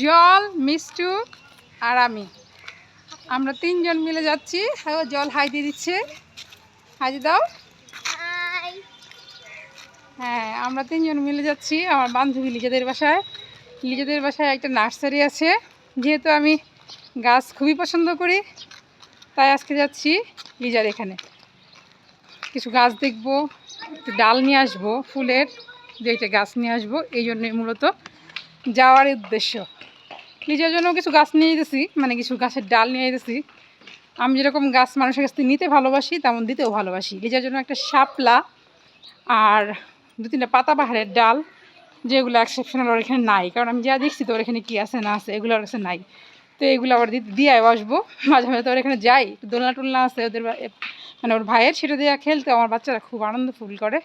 জল মিষ্টু আর আমি। আমরা তিনজন মিলে যাচ্ছি। হ্যাঁ জল হাই দিয়ে দিচ্ছে। হাই দাও। হ্যাঁ আমরা তিনজন মিলে যাচ্ছি। আমার বান্ধবী লিজাদের বাসায়। লিজাদের বাসায় একটা নার্সারি আছে। যেহেতু আমি গাছ খুবই পছন্দ করি তাই আজকে যাচ্ছি লিজার এখানে। কিছু গাছ দেখব একটু ডাল নিয়ে আসব ফুলের দু একটা গাছ নিয়ে আসব। এই জন্যই মূলত যাওয়ার উদ্দেশ্য। লিজার জন্য কিছু গাছ নিয়ে যেতেছি মানে কিছু গাছের ডাল নিয়ে যেতেছি। আমি যেরকম গাছ মানুষের কাছ থেকে নিতে ভালোবাসি, তেমন দিতেও ভালোবাসি। লিজার জন্য একটা শাপলা আর দু তিনটা পাতা পাতাবাহারের ডাল, যেগুলো এক্সেপশনাল ওর এখানে নাই। কারণ আমি যা দেখছি তো ওর এখানে কী আছে না আছে, এগুলো ওর কাছে নাই। তো এগুলো আবার দিয়ে আসব মাঝে মাঝে তো ওর এখানে যাই দোলনা টোলনা আছে ওদের মানে ওর ভাইয়ের সেটা দিয়ে খেলতে, আমার বাচ্চারা খুব আনন্দ ফুল করে।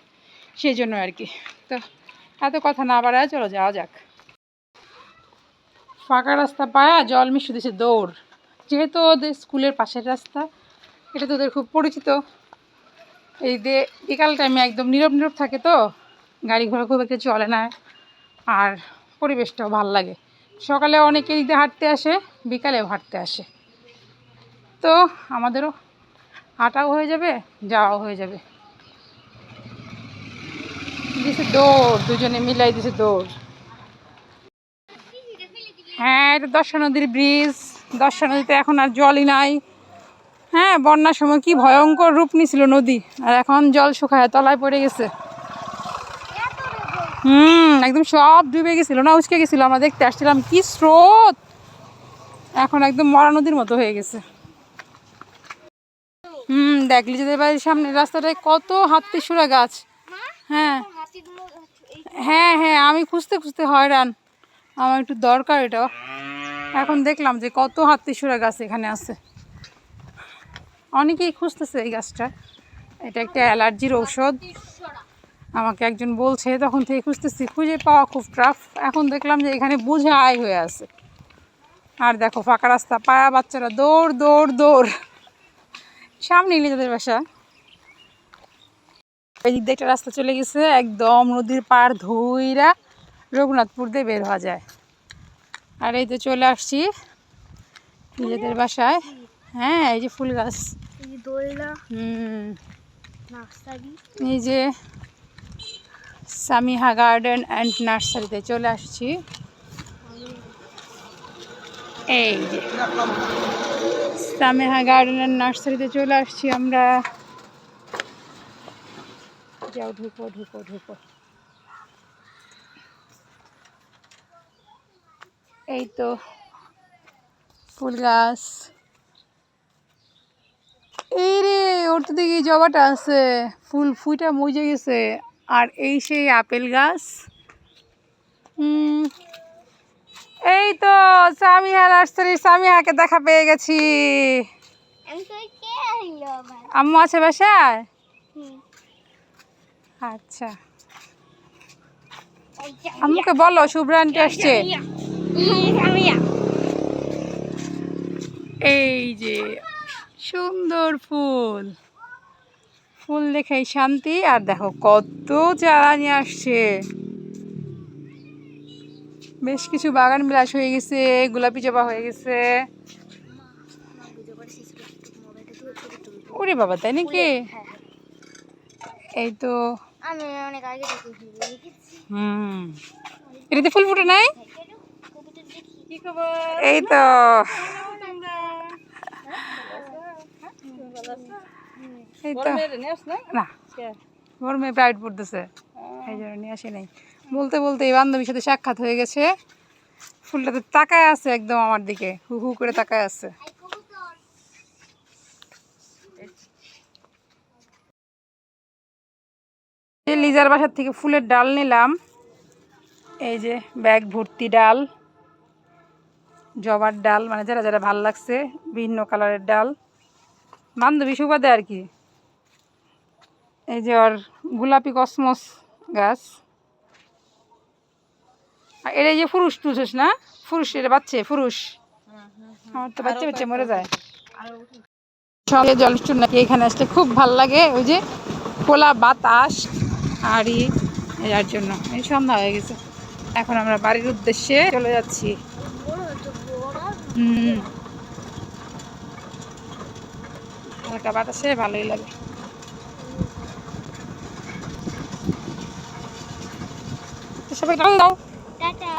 সেই জন্য আর কি। তো এত কথা না বাড়ায় চলো যাওয়া যাক। ফাঁকা রাস্তা পায়া জল মিশু দিছে দৌড়। যেহেতু ওদের স্কুলের পাশের রাস্তা, এটা তো ওদের খুব পরিচিত। এই যে বিকাল টাইমে একদম নীরব নীরব থাকে তো, গাড়ি ঘোড়া খুব একটা চলে না, আর পরিবেশটাও ভালো লাগে। সকালে অনেকে দিকে হাঁটতে আসে, বিকালেও হাঁটতে আসে। তো আমাদেরও হাঁটাও হয়ে যাবে, যাওয়াও হয়ে যাবে। দিছে দৌড়, দুজনে মিলাই দিছে দৌড়। হ্যাঁ এটা দর্শা নদীর ব্রিজ দর্শা নদীতে এখন আর জলই নাই। হ্যাঁ বন্যার সময় কি ভয়ঙ্কর রূপ নিছিল নদী। আর এখন জল শুকায়, তলায় পড়ে গেছে। হুম, একদম সব ডুবে গেছিল না, উচকে গেছিল। আমরা দেখতে আসছিলাম, কি স্রোত! এখন একদম মরা নদীর মতো হয়ে গেছে। হুম, দেখ, লিজেদের বাড়ির সামনে রাস্তাটায় কত হাতি সুরা গাছ। হ্যাঁ। হ্যাঁ হ্যাঁ আমি খুঁজতে খুঁজতে হয়রান। আমার একটু দরকার এটা এখন দেখলাম যে কত হাতিসুরা গাছ এখানে আছে। অনেকেই খুঁজতেছে এই গাছটা। এটা একটা অ্যালার্জির ঔষধ। আমাকে একজন বলছে, তখন থেকে খুঁজতেছি, খুঁজে পাওয়া খুব টাফ এখন দেখলাম যে এখানে বুঝে আয় হয়ে আছে। আর দেখো, ফাঁকা রাস্তা পায়া বাচ্চারা দৌড় দৌড় দৌড়। সামনে নিজেদের বাসা। এই দিক দিয়ে একটা রাস্তা চলে গেছে, একদম নদীর পার ধুইরা রঘুনাথপুর দিয়ে বের হওয়া যায়। আর এই তো চলে আসছি নিজেদের বাসায়। হ্যাঁ এই যে ফুল গাছ। হুম। এই যে সামিহা গার্ডেন অ্যান্ড নার্সারিতে চলে আসছি। এই যে সামিহা গার্ডেন অ্যান্ড নার্সারিতে চলে আসছি আমরা। যাও ঢুকো ঢুকো ঢুকো। এই তো ফুল গাছ। এই রে ওর তো দেখি জবাটা আছে। ফুল ফুইটা মজে গেছে। আর এই সেই আপেল গাছ। হুম, এই তো সামিহা নার্সারি সামিহাকে দেখা পেয়ে গেছি। আম্মু আছে বাসায়? আচ্ছা। আম্মুকে বলো শুভ্রান্তি আসছে। এই যে সুন্দর ফুল। ফুল দেখেই শান্তি আর দেখো কত চারা নিয়ে আসছে। বেশ কিছু বাগান বিলাস হয়ে গেছে গোলাপি জবা হয়ে গেছে। ওরে বাবা তাই নাকি? এই তো। আমি অনেক আগে হুম। এটাতে ফুল ফুটে নাই কবিতা দেখি কি খবর এই তো। এই তো। না? ওর মেয়ে প্রাইভেট পড়তেছে। এই জন্য নিয়ে আসি নাই। বলতে বলতে এই বান্ধবীর সাথে সাক্ষাৎ হয়ে গেছে। ফুলটাতে তাকায় আছে একদম আমার দিকে। হু হু করে তাকায় আছে। এই লিজার বাসার থেকে ফুলের ডাল নিলাম। এই যে ব্যাগ ভর্তি ডাল। জবার ডাল মানে যারা যারা ভালো লাগছে বিভিন্ন কালারের ডাল। বান্ধবী সুবাদে আর কি। এই যে ওর গোলাপি কসমস গাছ। আর এটা এই যে ফুরুষ তুলছিস না? ফুরুষ এটা বাচ্চে ফুরুষ আমার তো বাচ্চা বাচ্চা মরে যায়। সঙ্গে জল নাকি এখানে আসলে খুব ভালো লাগে। ওই যে খোলা বাতাস আর যার জন্য। এই সন্ধ্যা হয়ে গেছে। এখন আমরা বাড়ির উদ্দেশ্যে চলে যাচ্ছি। হালকা বাতাসে ভালোই লাগে। সবাই টান দাও। টাটা।